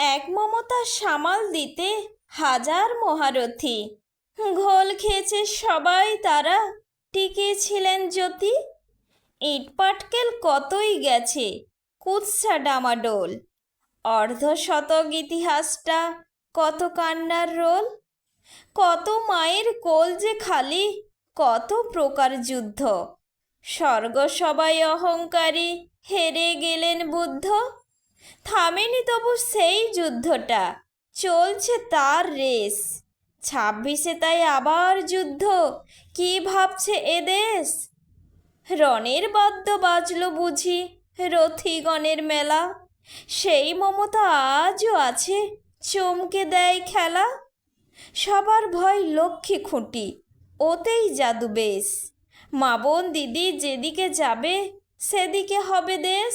এক মমতা সামাল দিতে হাজার মহারথী। ঘোল খেয়েছে সবাই তারা টিকে ছিলেন জ্যোতি। ইট পাটকেল কতই গেছে, কুৎসা ডামাডোল। অর্ধ শতক ইতিহাসটা কত কান্নার রোল? কত মায়ের কোল যে খালি, কত প্রকার যুদ্ধ। স্বর্গ সবাই অহংকারী, হেরে গেলেন বুদ্ধ। থামেনি তবু সেই যুদ্ধটা। চলছে তার রেস। ছাব্বিশে তাই আবার যুদ্ধ। কি ভাবছে এদেশ রণের বাদ্য বাজলো বুঝি রথিগণের মেলা। সেই মমতা আজও আছে, চমকে দেয় খেলা। সবার ভয় লক্ষ্মী খুঁটি, ওতেই জাদু বেশ। মা বোন দিদি যেদিকে যাবে, সেদিকে হবে দেশ।